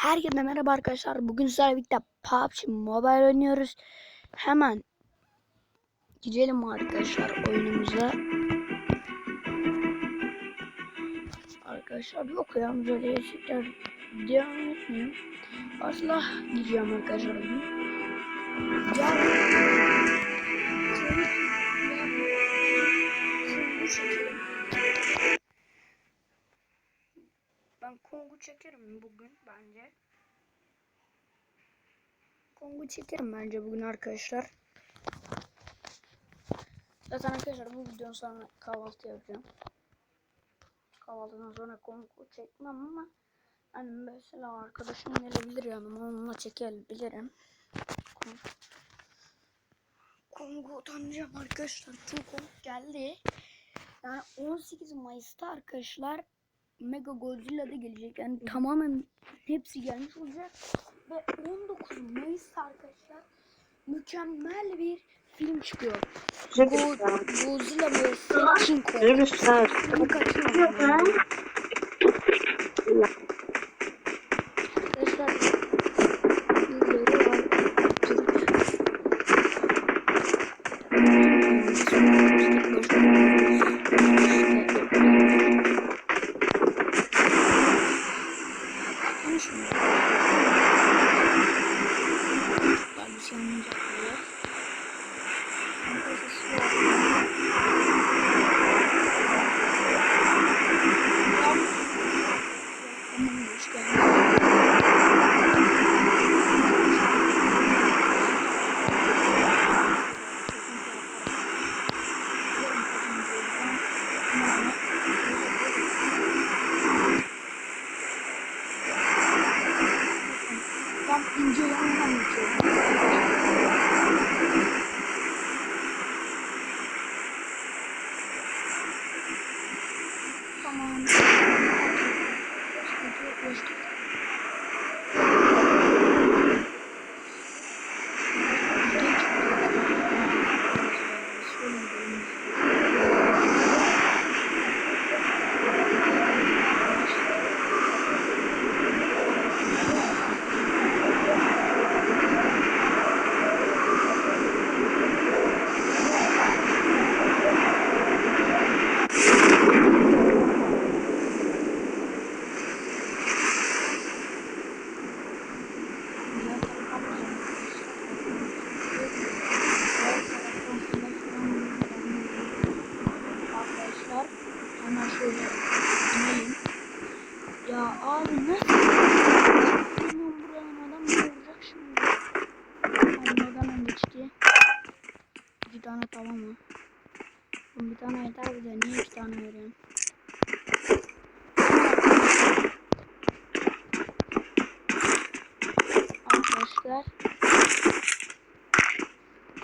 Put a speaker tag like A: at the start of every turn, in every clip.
A: Herkese merhaba arkadaşlar. Bugün sizlerle birlikte PUBG Mobile oynuyoruz. Hemen gidelim arkadaşlar oyunumuza. Arkadaşlar yok ya böyle tekrar devam etmiyorum. Asla gideceğim arkadaşlar. Yarın Kongo çekelim. Ben Kongo çekerim bugün bence. Kongo çekerim bence bugün arkadaşlar. Zaten arkadaşlar bu videonun sonra kahvaltı yapacağım. Kahvaltıdan sonra Kongo çekmem ama hani mesela arkadaşım gelebilir yanıma onunla çekebilirim. Kongo. Kongo tanıyacağım arkadaşlar. Çünkü Kongo geldi. Yani 18 Mayıs'ta arkadaşlar Mega Godzilla da gelecek. Yani tamamen hepsi gelmiş olacak. Ve 19 Mayıs'ta arkadaşlar mükemmel bir film çıkıyor. Go Godzilla vs King Kong. Bunu kaçırmayın. Arkadaşlar esto. Tamam mı? Bir tane yeter bir de niye iki tane veriyorum? Arkadaşlar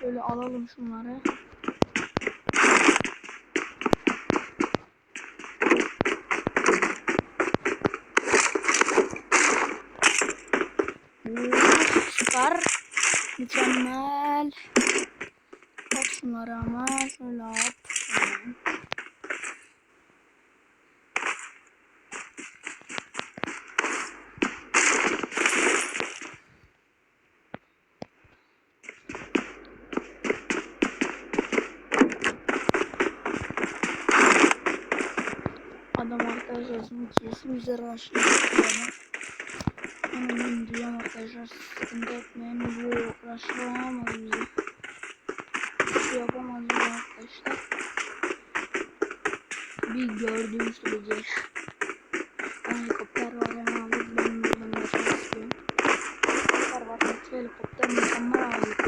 A: Şöyle alalım şunları. Süper. Mükemmel. Şunları ama şöyle. Tamam. Adam arkadaşlar şimdi kesin bize raşlıyor. Hemen diyorum arkadaşlar sıkıntı etmeyin bu raşlamamaz bizi. Bizi arkadaşlar. Bir gördüğüm sürece. Helikopter var hemen alıp benim buradan geçmek. Helikopter var. Helikopter mükemmel abi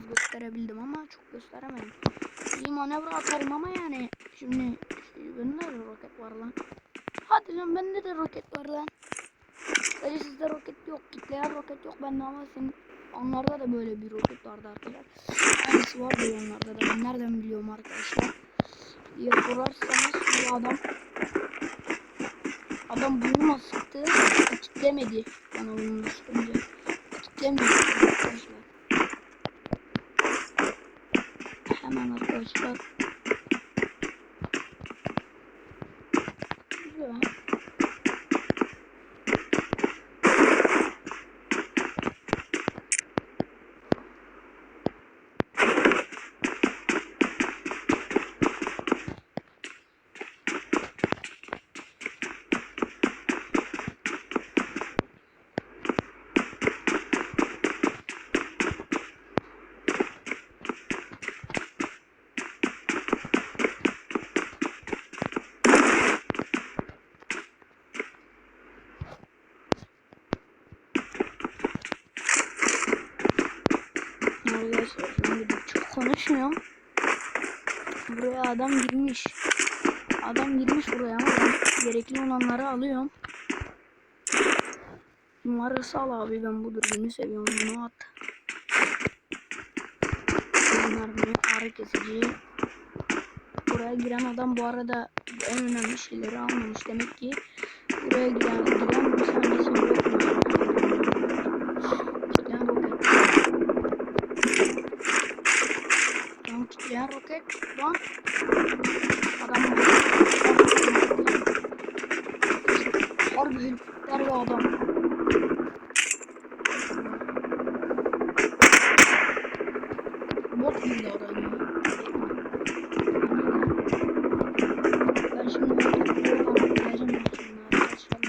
A: biraz gösterebildim ama çok gösteremedim. İyi manevra atarım ama yani şimdi şey, bende de roket var lan. Hadi lan bende de roket var lan. Sadece sizde roket yok. Kitleyen roket yok bende ama senin onlarda da böyle bir roket vardı arkadaşlar. Aynısı var diyor onlarda da. Ben nereden biliyorum arkadaşlar. Diye sorarsanız bu adam adam burnuma sıktı. Kitlemedi. Bana burnuma sıkınca. Kitlemedi arkadaşlar. Hemen arkadaşlar. Güzel. Arkadaşlar şimdi çok konuşmuyorum. Buraya adam girmiş. Adam girmiş buraya ama ben gerekli olanları alıyorum. Numarası al abi ben bu dürbünü seviyorum bunu at. Bunlar böyle ağrı kesici. Buraya giren adam bu arada en önemli şeyleri almamış demek ki. Buraya giren, giren bir tanesi yokmuş. Kitleyen roket. Kitleyen roket. Lan. Adam Harbi helikopter ve adam. Bot gibi davranıyor. Ben şimdi oradan atlayacağım ben şimdi arkadaşlar.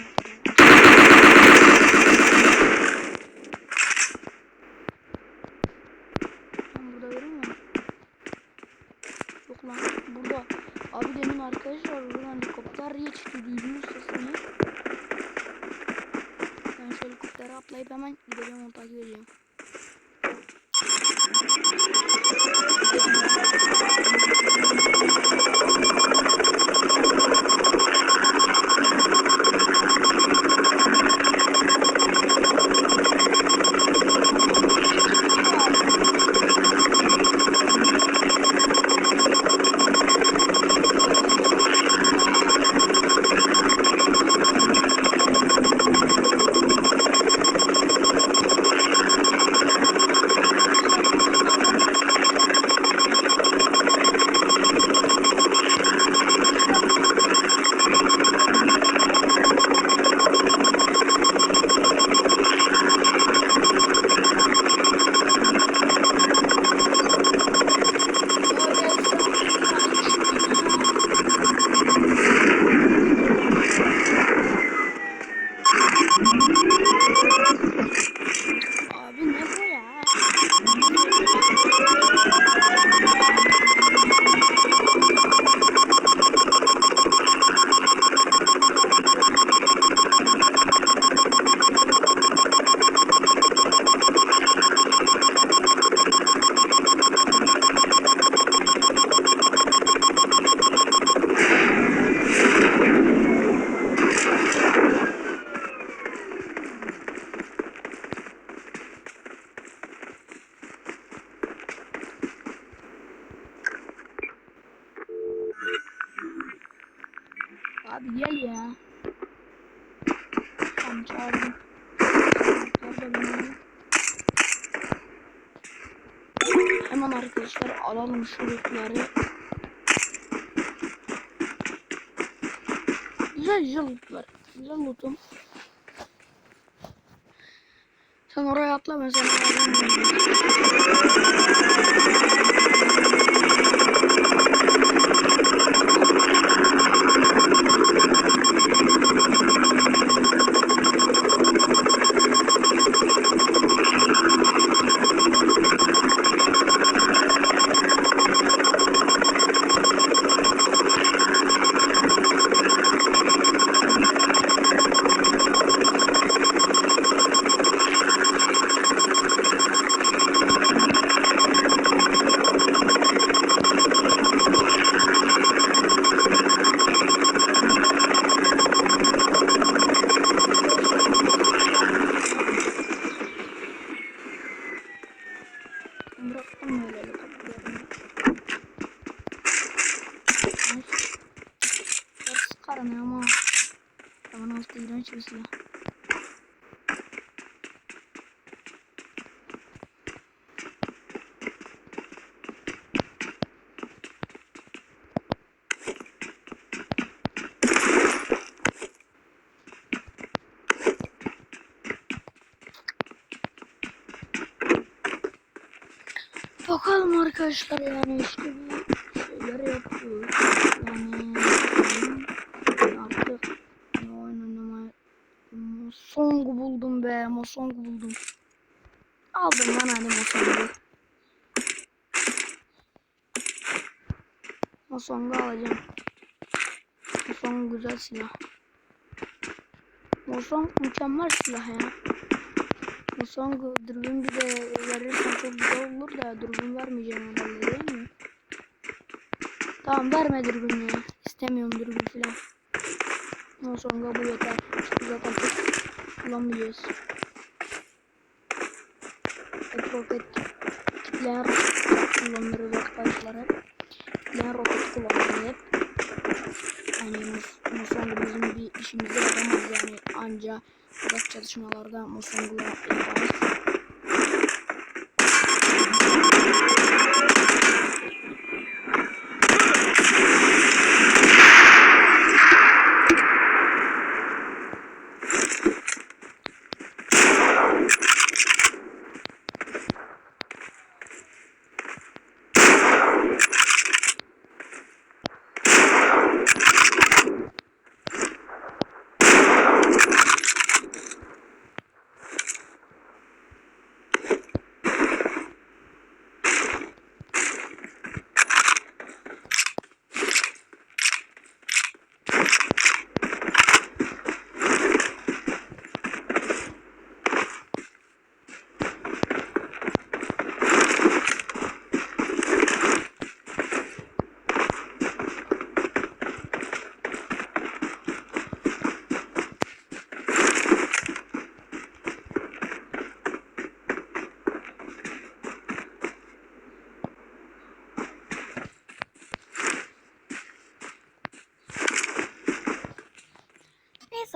A: Ben burada görüyor musun? Yok lan burada. Abi demin arkadaşlar buradan helikopter geçti duydunuz sesini. Ben şu helikoptere atlayıp hemen gideceğim onu takip edeceğim. Abi Abi gel ya. Tamam çağırdım. Hemen arkadaşlar alalım şu lootları. Güzel güzel lootlar. Güzel lootum. Sen oraya atla ben sana yani ama Yaman altı iğrenç bir silah. Bakalım arkadaşlar yani işte bir Mosong'u buldum. Aldım lan hadi Mosong'u. Mosong'u alacağım. Mosong güzel silah. Mosong mükemmel silah ya. Mosong dürbün bir de verirsen çok güzel olur da dürbün vermeyeceğim herhalde değil mi? Tamam verme dürbünü ya. İstemiyorum dürbün filan. Mosong'a bu yeter. Zaten pek kullanmayacağız. Roket kitleyen roket kullanırız arkadaşlar hep. Kitleyen roket kullanırız hep. Yani Mosong bizim bir işimize yaramaz yani anca uzak çalışmalarda Mosong'la yaparız.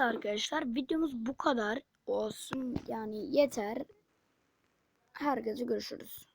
A: Arkadaşlar videomuz bu kadar olsun yani yeter. Herkese görüşürüz.